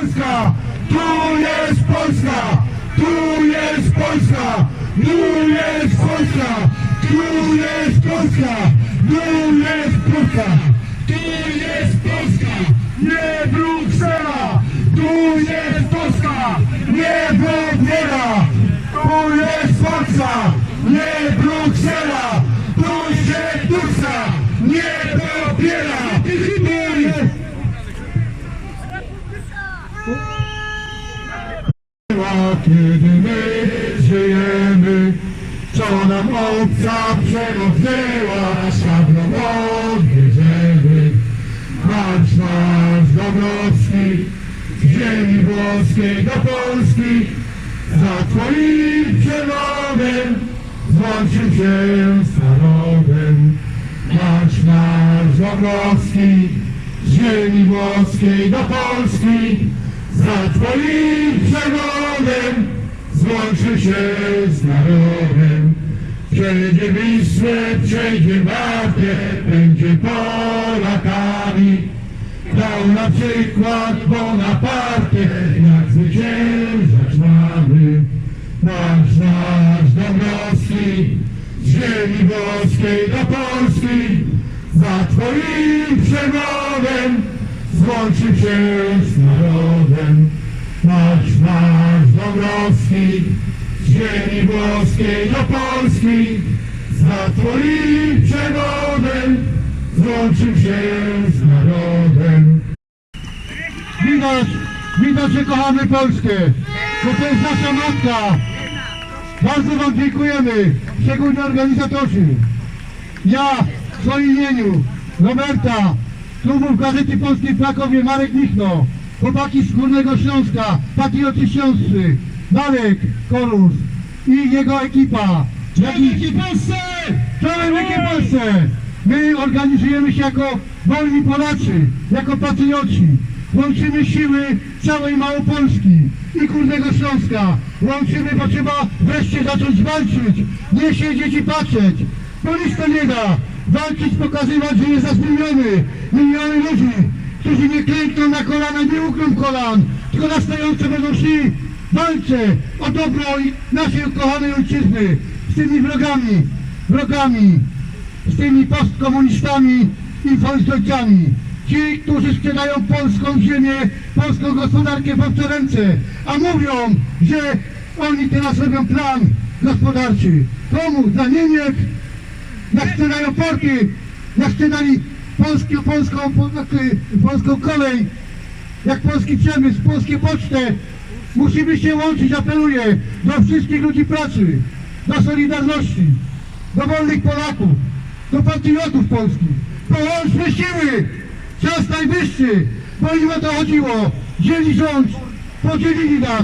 Polska! Tu jest Polska! Tu jest Polska! Tu jest Polska! Tu jest Polska! Tu jest Polska! Tu jest Polska! Nie Bruksela! Tu jest Polska! Nie Wrocław! Tu jest Polska! Nie Bruksela! Kiedy my żyjemy, co nam obca przemocniła, szablą odbierzemy. Marsz nasz Dąbrowski, z ziemi włoskiej do Polski, za twoim przewodem złączył się z narodem. Marsz nasz Dąbrowski, z ziemi włoskiej do Polski, za twoim przewodem złączy się z narodem. Przejdzie Wisłę, przejdzie Wartę, będzie Polakami. Dał na przykład Bonaparte, jak zwyciężać mamy. Nasz, nasz Dąbrowski, z ziemi włoskiej do Polski, za twoim przewodem złączył się z narodem. Nasz, nasz Dąbrowski, z ziemi włoskiej do Polski, za twoim przewodem złączył się z narodem. Widać, widać, że kochamy Polskę, bo to jest nasza matka. Bardzo Wam dziękujemy, szczególnie organizatorzy. Ja w swoim imieniu, Roberta, klubów Gazety Polskiej w Krakowie, Marek Michno, chłopaki z Górnego Śląska, Patrioty Śląscy, Marek Korus i jego ekipa. I Polsce! Czołem Wielkiej Polsce! My organizujemy się jako wolni Polacy, jako patrioci. Łączymy siły całej Małopolski i Górnego Śląska. Łączymy, bo trzeba wreszcie zacząć walczyć. Nie siedzieć i patrzeć. To nic to nie da. Walczyć, pokazywać, że jest nas miliony. Miliony ludzi, którzy nie klękną na kolana, nie ukną kolan, tylko na stojąco będą szli. Walczę o dobro naszej kochanej ojczyzny z tymi wrogami, wrogami, z tymi postkomunistami i wolnościami. Ci, którzy sprzedają polską ziemię, polską gospodarkę w obce ręce, a mówią, że oni teraz robią plan gospodarczy. Komu? Dla Niemiec, jak sprzedają porty, jak sprzedali polską, polską, po- znaczy, polską kolej, jak polski przemysł, polskie pocztę. Musimy się łączyć, apeluję do wszystkich ludzi pracy, do Solidarności, do wolnych Polaków, do patriotów polskich. Połączmy siły! Czas najwyższy, bo im o to chodziło. Dzieli rząd, podzielili nas,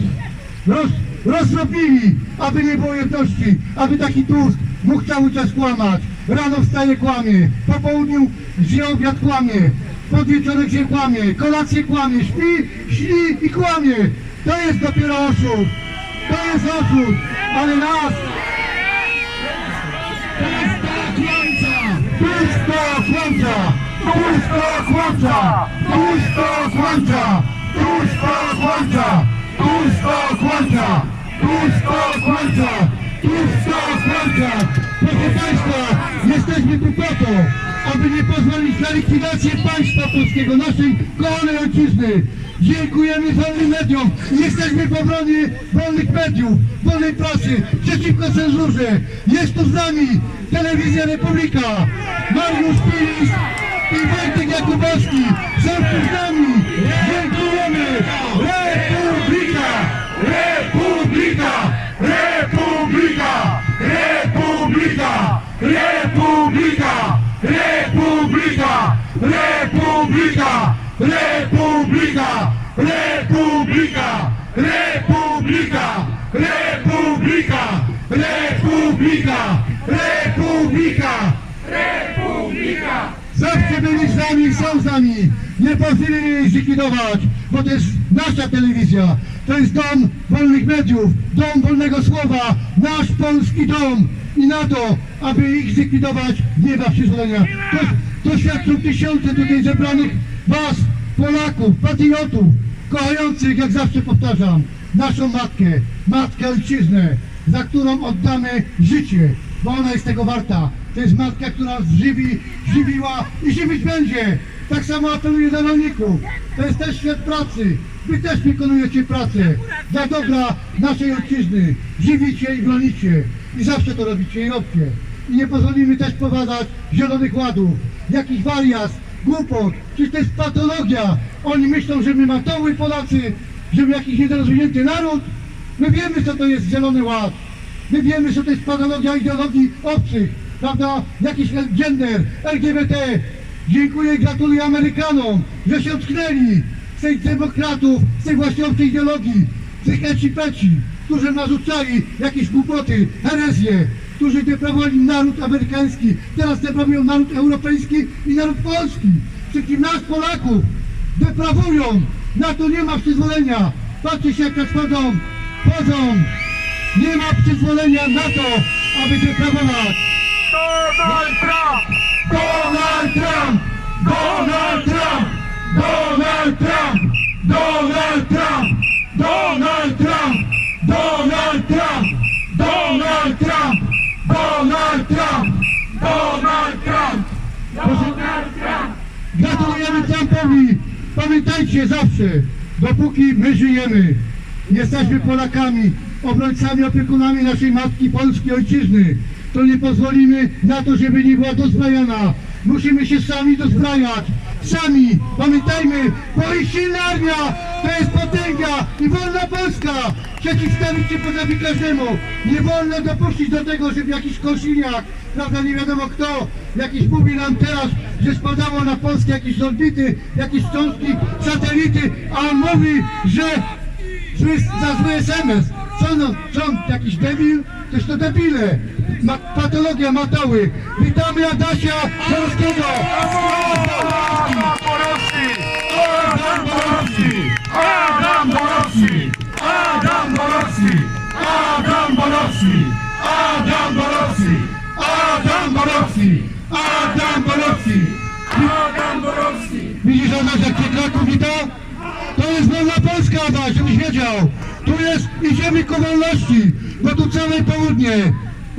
roz, rozrobili, aby nie było jedności, aby taki Tusk mógł cały czas kłamać. Rano wstaje kłamie, po południu zje obiad kłamie, podwieczorek się kłamie, kolację kłamie, śpi, śni i kłamie. To jest dopiero oszust, to jest oszust, ale nas Pusto kłamcza! Pusto kłamcza! Pusto kłamcza! Pusto kłamcza! Pusto kłamcza! Pusto kłamcza! Pusto kłamcza! Proszę Państwa, jesteśmy tu po to, aby nie pozwolić na likwidację państwa polskiego, naszej kochanej ojczyzny. Dziękujemy wolnym mediom. Jesteśmy w obronie wolnych mediów, wolnej prasy, przeciwko cenzurze. Jest tu z nami Telewizja Republika, Mariusz Pilis i Wojtek Jakubowski. Są tu z nami. Dziękujemy. Republika! Republika! Republika! Republika! Republika! Republika! Republika! Republika! Republika! Republika! Republika! Republika! Republika! Zawsze byli z nami są z nami. Nie pozwolili jej zlikwidować, bo to jest nasza telewizja. To jest dom wolnych mediów, dom wolnego słowa, nasz polski dom. I na to, aby ich zlikwidować, nie ma przyzwolenia. To, to świadczą tysiące tutaj zebranych was, Polaków, patriotów, kochających, jak zawsze powtarzam, naszą matkę, matkę ojczyznę, za którą oddamy życie, bo ona jest tego warta. To jest matka, która żywi, żywiła i żywić będzie. Tak samo apeluję do rolników. To jest też świat pracy. Wy też wykonujecie pracę dla dobra naszej ojczyzny. Żywicie i bronicie. I zawsze to robicie i robcie. I nie pozwolimy też powadać zielonych ładów. Jakiś wariat, głupot. Przecież to jest patologia. Oni myślą, że my matoły Polacy, że my jakiś niedorozwinięty naród. My wiemy, co to jest zielony ład. My wiemy, że to jest patologia ideologii obcych, prawda? Jakiś gender, LGBT. Dziękuję i gratuluję Amerykanom, że się ocknęli z tych demokratów, z tej właśnie obcej ideologii, z tych eci którzy narzucali jakieś głupoty, herezje, którzy deprawowali naród amerykański, teraz deprawują naród europejski i naród polski. Wszystkich nas, Polaków, deprawują. Na to nie ma przyzwolenia. Patrzcie się, jak nas chodzą, chodzą. Nie ma przyzwolenia na to, aby deprawować. Donald Trump! Donald Trump! Donald Trump! Donald Trump! Donald Trump! Donald Trump! Trump! Donald Trump! Donald Trump! Gratulujemy Trumpowi. Pamiętajcie zawsze, dopóki my żyjemy, jesteśmy Polakami, obrońcami, opiekunami naszej matki polskiej ojczyzny, to nie pozwolimy na to, żeby nie była dozbrajana. Musimy się sami dozbrajać. Pamiętajmy, i silna armia to jest potęga i wolna Polska. Przeciwstawić się potrafi każdemu. Nie wolno dopuścić do tego, żeby jakiś kosiniak, prawda, nie wiadomo kto, jakiś mówi nam teraz, że spadało na Polskę jakieś orbity, jakieś cząstki, satelity, a on mówi, że za zły SMS. Co no, on, jakiś debil? Toż to debile. Patologia matoły. Witamy Adasia Borowskiego. Adam Borowski! Adam Borowski! Adam Borowski! Adam Borowski! Adam Borowski! Adam Borowski! Adam Borowski! Adam Borowski! Adam Borowski! Widzisz Adaś, jak cię Kraków wita? To jest wolna Polska, Adaś, żebyś wiedział. Tu jest, idziemy ku wolności, bo tu całe południe.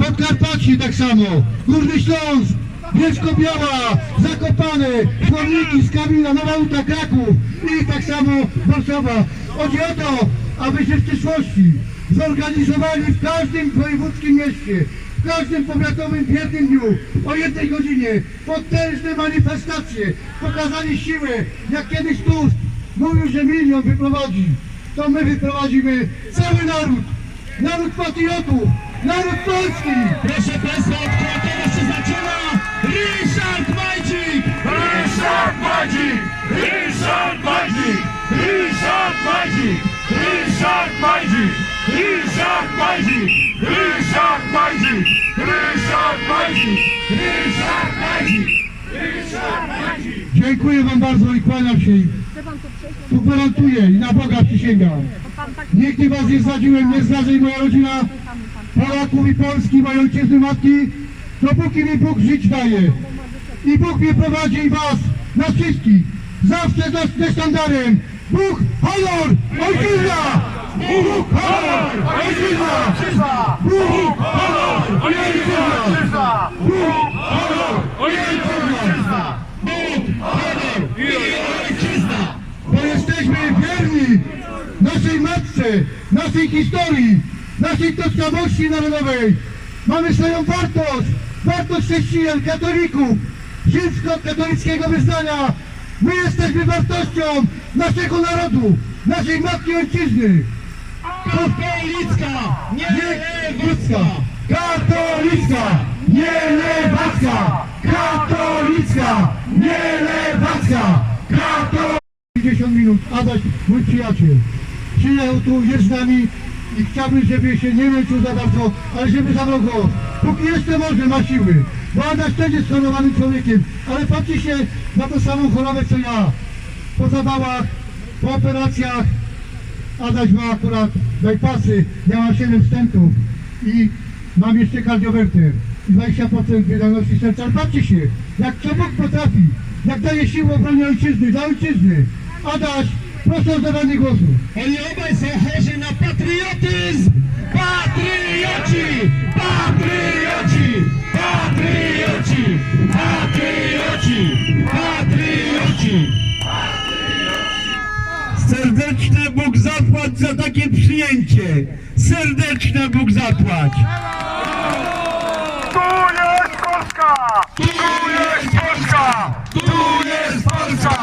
Podkarpaci tak samo, Górny Śląsk, Bielsko-Biała, Zakopane, Chłodniki, Skawina, Nowa Uta, Kraków i tak samo Warszawa. Chodzi o to, abyśmy w przyszłości zorganizowali w każdym wojewódzkim mieście, w każdym powiatowym w jednym dniu, o jednej godzinie, potężne manifestacje, pokazali siłę, jak kiedyś Tusk mówił, że milion wyprowadzi, to my wyprowadzimy cały naród, naród patriotów, naród polski. Proszę Państwa, od Krakowa się zaczyna Ryszard Majcik! Ryszard Madzik! Ryszard Madzik! Ryszard Madzik! Ryszard Madzik! Ryszard Madzik! Ryszard Madzik! Ryszard Madzik! Ryszard Madzik! Ryszard Madzik! Dziękuję Wam bardzo i kłaniam się. Tu gwarantuję i na Boga przysięgam. Nigdy Was nie zdradziłem, nie zdradza i moja rodzina Polaków i Polski, mojej ojczyzny matki, dopóki mi Bóg żyć daje. I Bóg mnie prowadzi i Was, nas wszystkich, zawsze za ze sztandarem. Bóg, honor, ojczyzna! Bóg, honor, ojczyzna! Bóg, honor, ojczyzna! Bóg, honor, ojczyzna! Bóg, honor i ojczyzna! Bo jesteśmy wierni naszej matce, naszej historii, naszej tożsamości narodowej. Mamy swoją wartość, wartość chrześcijan, katolików, rzymskokatolickiego wyznania. My jesteśmy wartością naszego narodu, naszej matki ojczyzny. Katolicka, nie lewacka! Katolicka, nie lewacka! Katolicka, nie lewacka! Katolicka! 50 minut, Adaś, mój przyjaciel, przyjechał tu, jest z nami i chciałbym, żeby się nie męczył za bardzo, ale żeby zabrał go, póki jeszcze może, ma siły. Adaś też jest chorowanym człowiekiem, ale patrzy się na tą samą chorobę, co ja. Po zawałach, po operacjach, Adaś ma akurat bypassy, ja mam 7 stentów i mam jeszcze kardiowerter. I 20% wydolności serca. Ale patrzcie się, jak co Bóg potrafi, jak daje siłę obronie ojczyzny, dla ojczyzny. Adaś Proszę o zabranie głosu. Oni obaj są chorzy na patriotyzm! Patrioci! Patrioci! Patrioci! Patrioci! Patrioci! Serdeczne Bóg zapłać za takie przyjęcie. Serdeczne Bóg zapłać. Tu jest Polska! Tu jest Polska! Tu jest Polska!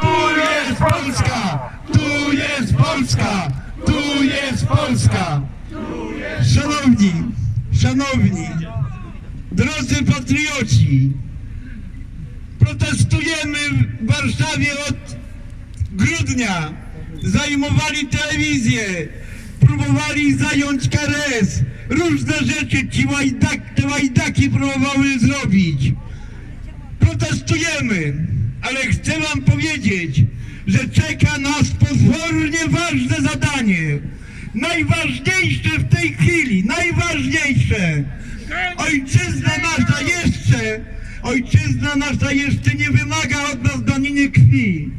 Tu jest Polska! Tu jest Polska! Tu jest Polska! Szanowni, szanowni, drodzy patrioci, protestujemy w Warszawie od grudnia. Zajmowali telewizję, próbowali zająć KRS. Różne rzeczy ci łajdak, te łajdaki próbowały zrobić. Protestujemy, ale chcę wam powiedzieć, że czeka nas pozornie ważne zadanie. Najważniejsze w tej chwili, najważniejsze. Ojczyzna nasza jeszcze, ojczyzna nasza jeszcze nie wymaga od nas daniny krwi.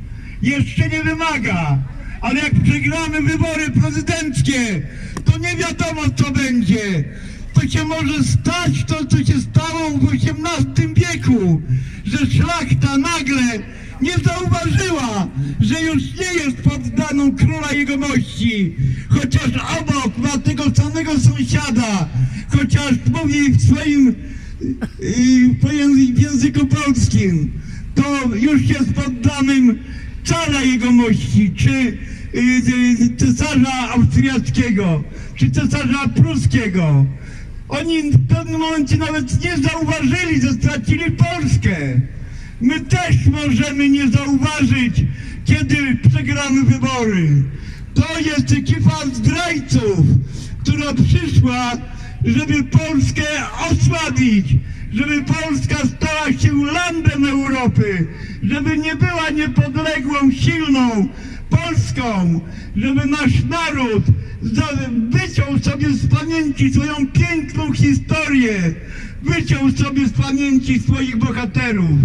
Jeszcze nie wymaga. Ale jak przegramy wybory prezydenckie, to nie wiadomo co będzie. To się może stać to, co się stało w XVIII wieku, że szlachta nagle nie zauważyła, że już nie jest poddaną króla jegomości, chociaż obok ma tego samego sąsiada, chociaż mówi w swoim y, języ- w języku polskim, to już jest poddanym cara jegomości, czy y, y, cesarza austriackiego, czy cesarza pruskiego. Oni w pewnym momencie nawet nie zauważyli, że stracili Polskę. My też możemy nie zauważyć, kiedy przegramy wybory. To jest ekipa zdrajców, która przyszła, żeby Polskę osłabić, żeby Polska stała się landem Europy, żeby nie była niepodległą, silną Polską, żeby nasz naród wyciął sobie z pamięci swoją piękną historię, wyciął sobie z pamięci swoich bohaterów.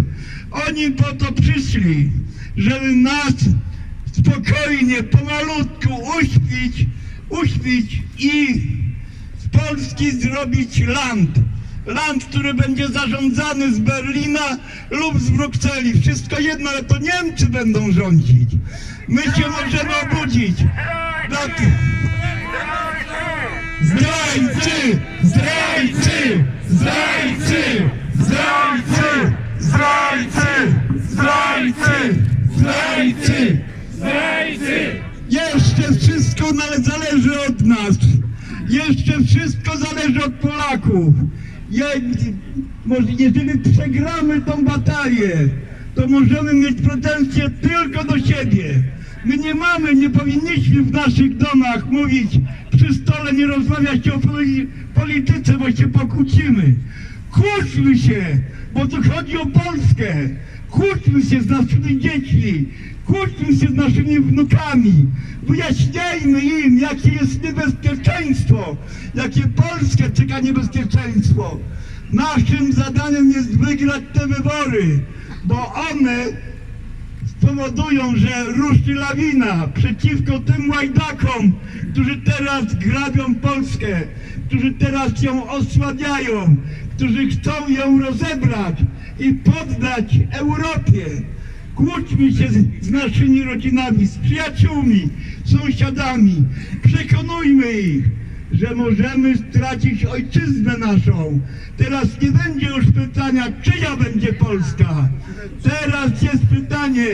Oni po to przyszli, żeby nas spokojnie, pomalutku uśpić, uśpić i z Polski zrobić land. Land, który będzie zarządzany z Berlina lub z Brukseli. Wszystko jedno, ale to Niemcy będą rządzić. My się możemy obudzić. Tak. Zdrajcy! Zdrajcy! Zdrajcy! Zdrajcy! Zdrajcy! Zdrajcy! Zdrajcy! Zdrajcy! Jeszcze wszystko zależy od nas. Jeszcze wszystko zależy od Polaków. Ja, może jeżeli przegramy tą batalię, to możemy mieć pretensje tylko do siebie. My nie mamy, nie powinniśmy w naszych domach mówić przy stole, nie rozmawiać o poli- polityce, bo się pokłócimy. Kłóćmy się, bo tu chodzi o Polskę. Kłóćmy się z naszymi dziećmi, kłóćmy się z naszymi wnukami. Wyjaśniajmy im, jakie jest niebezpieczeństwo, jakie Polskę czeka niebezpieczeństwo. Naszym zadaniem jest wygrać te wybory, bo one spowodują, że ruszy lawina przeciwko tym łajdakom, którzy teraz grabią Polskę, którzy teraz ją osłabiają, którzy chcą ją rozebrać i poddać Europie. Kłóćmy się z, z naszymi rodzinami, z przyjaciółmi, sąsiadami. Przekonujmy ich, że możemy stracić ojczyznę naszą. Teraz nie będzie już pytania, czyja będzie Polska. Teraz jest pytanie,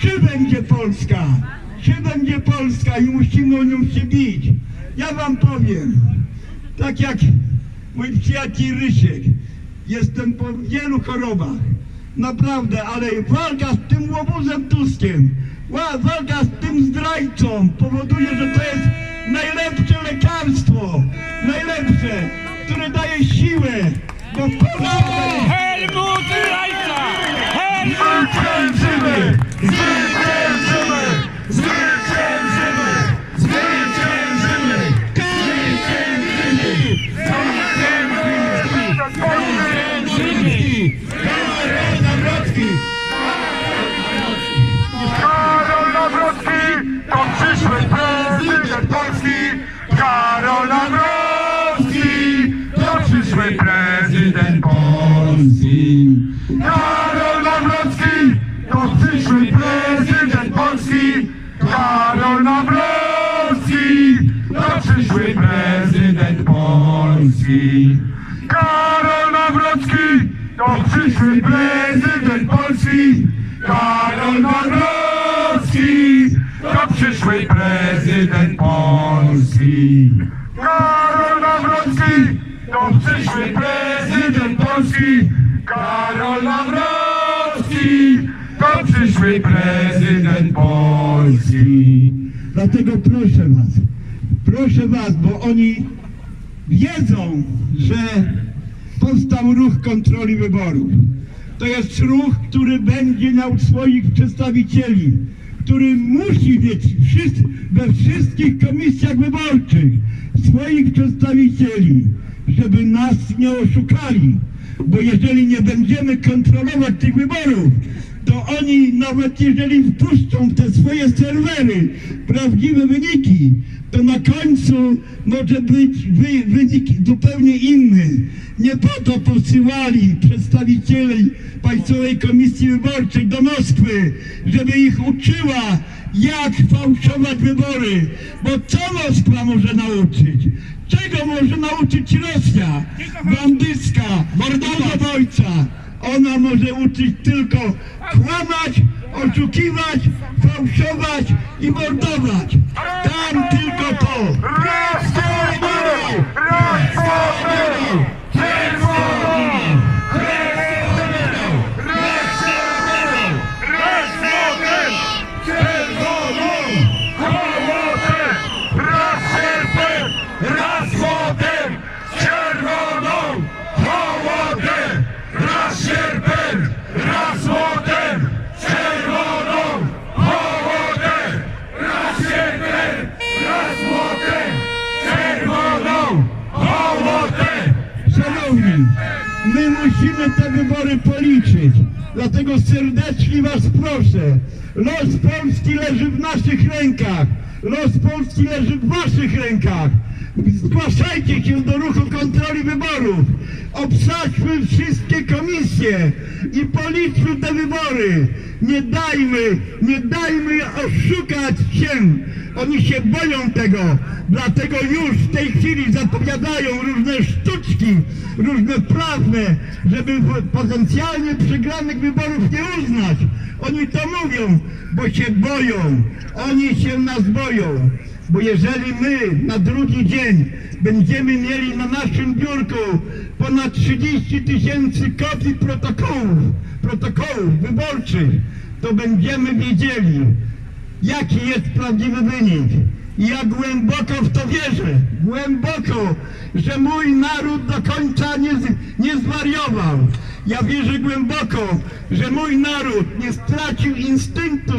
czy będzie Polska. Czy będzie Polska i musimy o nią się bić. Ja wam powiem, tak jak mój przyjaciel Rysiek, jestem po wielu chorobach. Naprawdę, ale walka z tym łobuzem Tuskiem, wa- walka z tym zdrajcą powoduje, że to jest najlepsze lekarstwo, najlepsze, które daje siłę, bo Polska Helmut Rajca! Helmut Zwyciężymy! Polski. Dlatego proszę was, proszę was, bo oni wiedzą, że powstał ruch kontroli wyborów. To jest ruch, który będzie miał swoich przedstawicieli, który musi mieć we wszystkich komisjach wyborczych swoich przedstawicieli, żeby nas nie oszukali. Bo jeżeli nie będziemy kontrolować tych wyborów, to oni nawet jeżeli wpuszczą w te swoje serwery prawdziwe wyniki, to na końcu może być wy, wynik zupełnie inny. Nie po to posyłali przedstawicieli Państwowej Komisji Wyborczej do Moskwy, żeby ich uczyła, jak fałszować wybory. Bo co Moskwa może nauczyć? Czego może nauczyć Rosja? Bandycka, mordowa ojca. Ona może uczyć tylko kłamać, oszukiwać, fałszować i mordować. Tam tylko to. Rozpłomy! Rozpłomy! Te wybory policzyć. Dlatego serdecznie was proszę. Los Polski leży w naszych rękach. Los Polski leży w waszych rękach. Zgłaszajcie się do ruchu kontroli wyborów. Obsadźmy wszystkie komisje i policzmy te wybory. Nie dajmy, nie dajmy oszukać się. Oni się boją tego. Dlatego już w tej chwili zapowiadają różne sztuczki, różne prawne, żeby potencjalnie przegranych wyborów nie uznać. Oni to mówią, bo się boją. Oni się nas boją. Bo jeżeli my na drugi dzień będziemy mieli na naszym biurku ponad 30 tysięcy kopii protokołów, protokołów wyborczych, to będziemy wiedzieli, jaki jest prawdziwy wynik. Ja głęboko w to wierzę, głęboko, że mój naród do końca nie, nie zwariował. Ja wierzę głęboko, że mój naród nie stracił instynktu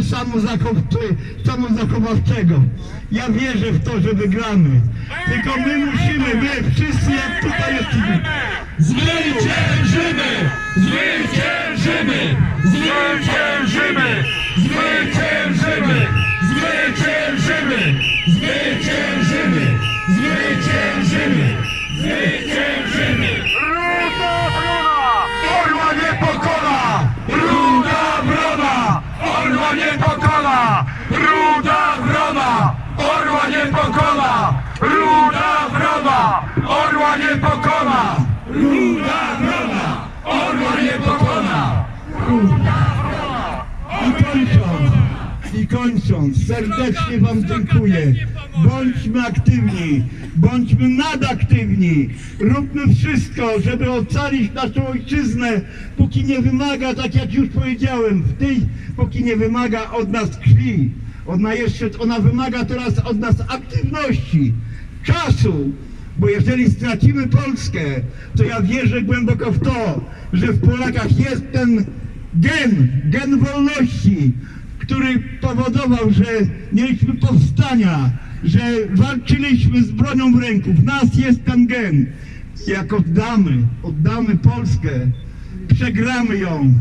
samozachowawczego. Ja wierzę w to, że wygramy. Tylko my musimy, my wszyscy jak tutaj jesteśmy, Zwyciężymy! Zwyciężymy! Zwyciężymy! Zwyciężymy! Zwyciężymy! Zwyciężymy! Zwyciężymy! Zwyciężymy! Ruda brona! Orła nie pokona! Ruda brona! Orła nie pokona! Ruda brona! Orła nie pokona! Ruda brona! Orła nie pokona! Ruda brona! Orła nie pokona! I kończąc, serdecznie Wam dziękuję. Bądźmy aktywni, bądźmy nadaktywni. Róbmy wszystko, żeby ocalić naszą ojczyznę, póki nie wymaga, tak jak już powiedziałem, w tej, póki nie wymaga od nas krwi. Ona jeszcze, ona wymaga teraz od nas aktywności, czasu, bo jeżeli stracimy Polskę, to ja wierzę głęboko w to, że w Polakach jest ten gen, gen wolności, który powodował, że mieliśmy powstania, że walczyliśmy z bronią w ręku. W nas jest ten gen. Jak oddamy, oddamy Polskę, przegramy ją,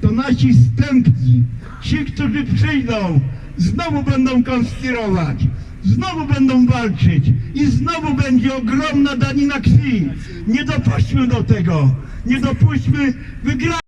to nasi stępni, ci, którzy przyjdą, znowu będą konspirować, znowu będą walczyć i znowu będzie ogromna danina krwi. Nie dopuśćmy do tego, nie dopuśćmy, wygrać.